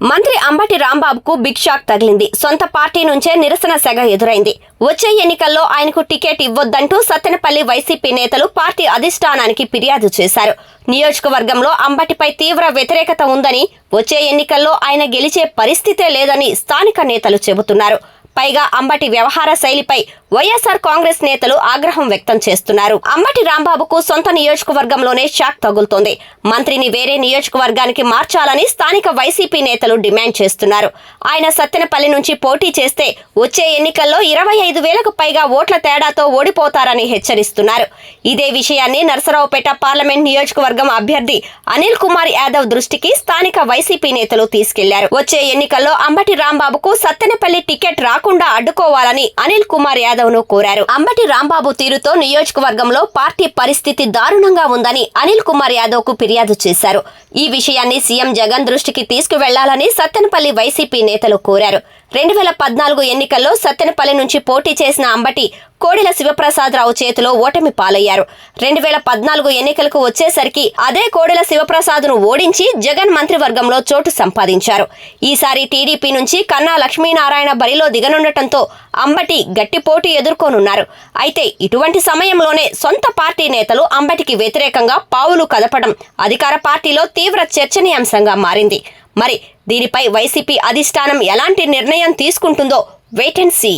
మంత్రి Ambati రాంబాబుకు big shock తగిలింది. సొంత పార్టీ నుంచే నిరసన సెగ ఎదురైంది. వచ్చే ఎన్నికల్లో ఆయనకు టికెట్ ఇవ్వొద్దంటూ సత్తెనపల్లి వైసీపీ నేతలు పార్టీ అధిష్టానానికి ఫిర్యాదు చేశారు. నియోజకవర్గంలో అంబటిపై తీవ్ర వ్యతిరేకత ఉందని వచ్చే ఎన్నికల్లో ఆయన గెలిచే పరిస్థితే లేదని స్థానిక నేతలు చెబుతున్నారు. పైగా అంబటి వ్యవహార శైలిపై వైఎస్ఆర్ కాంగ్రెస్ నేతలు ఆగ్రహం వ్యక్తం చేస్తున్నారు. అంబటి రాంబాబుకు సొంత నియోజకవర్గంలోనే షాక్ తగులుతోంది. మంత్రిని వేరే నియోజకవర్గానికి మార్చాలని స్థానిక వైసీపీ నేతలు డిమాండ్ చేస్తున్నారు. ఆయన సత్తెనపల్లి నుంచి పోటీ చేస్తే వచ్చే ఎన్నికల్లో ఇరవై ఐదు వేలకు పైగా ఓట్ల తేడాతో ఓడిపోతారని హెచ్చరిస్తున్నారు. ఇదే విషయాన్ని నరసరావుపేట పార్లమెంట్ నియోజకవర్గం అభ్యర్థి అనిల్ కుమార్ యాదవ్ దృష్టికి స్థానిక వైసీపీ నేతలు తీసుకెళ్ళారు. వచ్చే ఎన్నికల్లో అంబటి రాంబాబుకు సత్తెనపల్లి టికెట్ రాకు రాకుండా అడ్డుకోవాలని అనిల్ కుమార్ యాదవ్ను కోరారు. అంబటి రాంబాబు తీరుతో నియోజకవర్గంలో పార్టీ పరిస్థితి దారుణంగా ఉందని అనిల్ కుమార్ యాదవ్కు ఫిర్యాదు చేశారు. ఈ విషయాన్ని సీఎం జగన్ దృష్టికి తీసుకువెళ్ళాలని సత్తెనపల్లి వైసీపీ నేతలు కోరారు. రెండు వేల పద్నాలుగు ఎన్నికల్లో సత్తెనపల్లి నుంచి పోటీ చేసిన అంబటి కోడెల శివప్రసాదరావు చేతిలో ఓటమి పాలయ్యారు. రెండు వేల పద్నాలుగు ఎన్నికలకు వచ్చేసరికి అదే కోడెల శివప్రసాద్ను ఓడించి జగన్ మంత్రివర్గంలో చోటు సంపాదించారు. ఈసారి టీడీపీ నుంచి కన్నా లక్ష్మీనారాయణ బరిలో దిగనుండటంతో అంబటి గట్టి పోటీ ఎదుర్కొనున్నారు. అయితే ఇటువంటి సమయంలోనే సొంత పార్టీ నేతలు అంబటికి వ్యతిరేకంగా పావులు కదపడం అధికార పార్టీలో తీవ్ర చర్చనీయాంశంగా మారింది. మరి దీనిపై వైసీపీ అధిష్టానం ఎలాంటి నిర్ణయం తీసుకుంటుందో వెయిట్ అండ్ సీ.